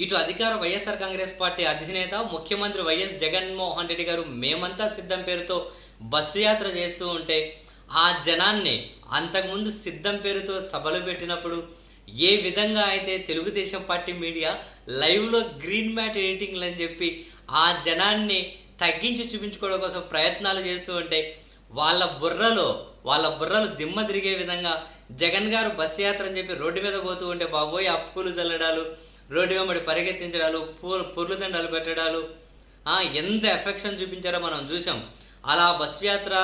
ఇటు అధికార వైఎస్ఆర్ కాంగ్రెస్ పార్టీ అధినేత ముఖ్యమంత్రి వైఎస్ జగన్మోహన్ రెడ్డి గారు మేమంతా సిద్ధం పేరుతో బస్సు యాత్ర చేస్తూ ఉంటే ఆ జనాన్ని అంతకుముందు సిద్ధం పేరుతో సభలు పెట్టినప్పుడు ఏ విధంగా అయితే తెలుగుదేశం పార్టీ మీడియా లైవ్లో గ్రీన్ మ్యాట్ ఎడిటింగ్లు అని చెప్పి ఆ జనాన్ని తగ్గించి చూపించుకోవడం కోసం ప్రయత్నాలు చేస్తూ ఉంటే వాళ్ళ బుర్రలో వాళ్ళ బుర్రలు దిమ్మ తిరిగే విధంగా జగన్ గారు బస్సు యాత్ర అని చెప్పి రోడ్డు మీద పోతూ ఉంటే బాబోయ్ అప్పులు చల్లడాలు రోడ్డు వెంబడి పరిగెత్తించడాలు పూలు పుర్లు దండాలు పెట్టడాలు. ఎంత ఎఫెక్షన్ చూపించారో మనం చూసాం అలా బస్సు యాత్ర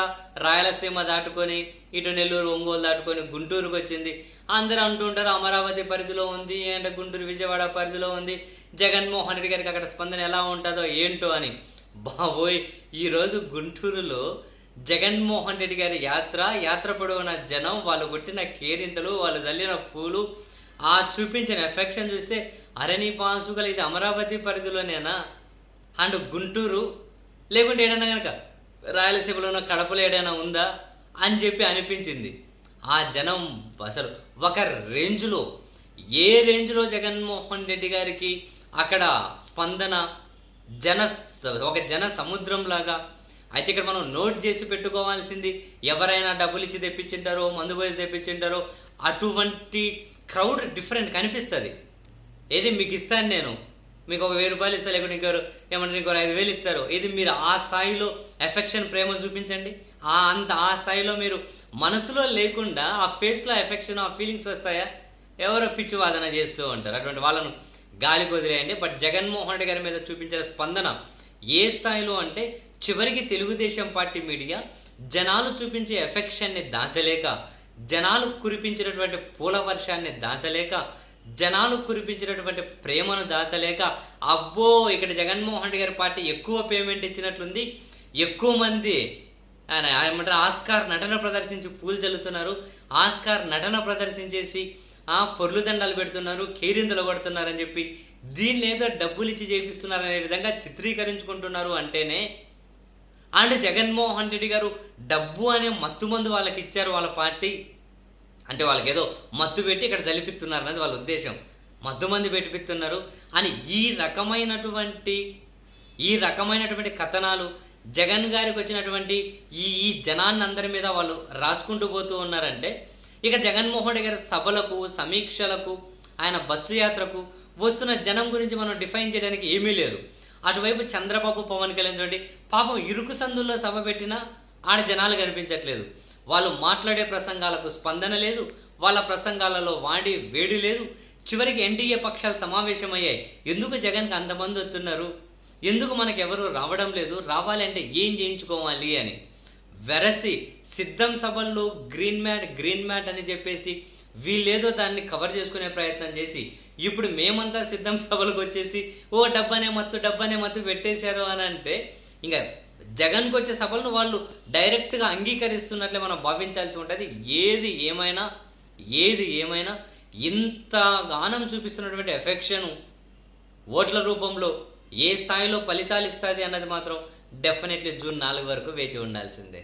రాయలసీమ దాటుకొని ఇటు నెల్లూరు ఒంగోలు దాటుకొని గుంటూరుకు వచ్చింది. అందరూ అంటుంటారు అమరావతి పరిధిలో ఉంది అండ్ గుంటూరు విజయవాడ పరిధిలో ఉంది. జగన్మోహన్ రెడ్డి గారికి అక్కడ స్పందన ఎలా ఉంటుందో ఏంటో అని. బాబోయ్ ఈరోజు గుంటూరులో జగన్మోహన్ రెడ్డి గారి యాత్ర యాత్ర పొడవున జనం వాళ్ళు కొట్టిన కేరింతలు వాళ్ళు చల్లిన పూలు ఆ చూపించిన ఎఫెక్షన్ చూస్తే అరణి నీ ఇది అమరావతి పరిధిలోనేనా? అండ్ గుంటూరు లేకుంటే ఏడైనా కనుక రాయలసీమలోనో కడపలో ఏడైనా ఉందా? అని చెప్పి అనిపించింది. ఆ జనం అసలు ఒక రేంజ్లో ఏ రేంజ్లో జగన్మోహన్ రెడ్డి గారికి అక్కడ స్పందన జన ఒక జన సముద్రం లాగా అయితే ఇక్కడ మనం నోట్ చేసి పెట్టుకోవాల్సింది ఎవరైనా డబ్బులు ఇచ్చి తెప్పించింటారో మందు పోయి తెప్పించింటారో అటువంటి క్రౌడ్ డిఫరెంట్ కనిపిస్తుంది. ఏది మీకు ఇస్తాను నేను? మీకు ఒక వెయ్యి రూపాయలు ఇస్తా లేకుంటే ఇంకోరు ఏమంటే ఇంకో ఐదు వేలు ఇస్తారు. ఇది మీరు ఆ స్థాయిలో ఎఫెక్షన్ ప్రేమ చూపించండి. ఆ అంత ఆ స్థాయిలో మీరు మనసులో లేకుండా ఆ ఫేస్లో ఎఫెక్షన్ ఆ ఫీలింగ్స్ వస్తాయా? ఎవరో పిచ్చి వాదన చేస్తూ ఉంటారు. అటువంటి వాళ్ళను గాలికి వదిలేయండి. బట్ జగన్మోహన్ రెడ్డి గారి మీద చూపించిన స్పందన ఏ స్థాయిలో అంటే చివరికి తెలుగుదేశం పార్టీ మీడియా జనాలు చూపించే ఎఫెక్షన్ని దాచలేక జనాలు కురిపించినటువంటి పూల వర్షాన్ని దాచలేక జనాలు కురిపించినటువంటి ప్రేమను దాచలేక అబ్బో ఇక్కడ జగన్మోహన్ రెడ్డి గారి పార్టీ ఎక్కువ పేమెంట్ ఇచ్చినట్లుంది. ఎక్కువ మంది ఆయన ఏమంటారు ఆస్కార్ నటన ప్రదర్శించి పూలు చల్లుతున్నారు. ఆస్కార్ నటన ప్రదర్శించేసి ఆ పొర్లు దండాలు పెడుతున్నారు కేరింతలు కొడుతున్నారని చెప్పి దీన్ని ఏదో డబ్బులు ఇచ్చి చేపిస్తున్నారు అనే విధంగా చిత్రీకరించుకుంటున్నారు అంటేనే అండ్ జగన్మోహన్ రెడ్డి గారు డబ్బు అనే మత్తుమందు వాళ్ళకి ఇచ్చారు వాళ్ళ పార్టీ. అంటే వాళ్ళకి ఏదో మత్తు పెట్టి ఇక్కడ జలిపిస్తున్నారు అనేది వాళ్ళ ఉద్దేశం. మత్తు మంది పెట్టిపిస్తున్నారు అని ఈ రకమైనటువంటి ఈ రకమైనటువంటి కథనాలు జగన్ గారికి వచ్చినటువంటి ఈ ఈ జనాన్ని అందరి మీద వాళ్ళు రాసుకుంటూ పోతూ ఉన్నారంటే ఇక జగన్మోహన్ రెడ్డి గారి సభలకు సమీక్షలకు ఆయన బస్సు యాత్రకు వస్తున్న జనం గురించి మనం డిఫైన్ చేయడానికి ఏమీ లేదు. అటువైపు చంద్రబాబు పవన్ కళ్యాణ్ చూడండి పాపం ఇరుకు సందుల్లో సభ పెట్టినా ఆడ జనాలు కనిపించట్లేదు. వాళ్ళు మాట్లాడే ప్రసంగాలకు స్పందన లేదు వాళ్ళ ప్రసంగాలలో వాడి వేడి లేదు. చివరికి ఎన్డీఏ పక్షాలు సమావేశమయ్యాయి. ఎందుకు జగన్కి అంతమంది వస్తున్నారు? ఎందుకు మనకు ఎవరు రావడం లేదు? రావాలంటే ఏం చేయించుకోవాలి అని. వెరసి సిద్ధం సభల్లో గ్రీన్ మ్యాట్ గ్రీన్ మ్యాట్ అని చెప్పేసి వీళ్ళేదో దాన్ని కవర్ చేసుకునే ప్రయత్నం చేసి ఇప్పుడు మేమంతా సిద్ధం సభలకు వచ్చేసి ఓ డబ్బనే మత్తు డబ్బనే మత్తు పెట్టేశారు అని అంటే ఇంకా జగన్కి వచ్చే సభలను వాళ్ళు డైరెక్ట్గా అంగీకరిస్తున్నట్లే మనం భావించాల్సి ఉంటుంది. ఏది ఏమైనా ఏది ఏమైనా ఇంత గానం చూపిస్తున్నటువంటి ఎఫెక్షను ఓట్ల రూపంలో ఏ స్థాయిలో ఫలితాలు ఇస్తుంది అన్నది మాత్రం డెఫినెట్లీ జూన్ నాలుగు వరకు వేచి ఉండాల్సిందే.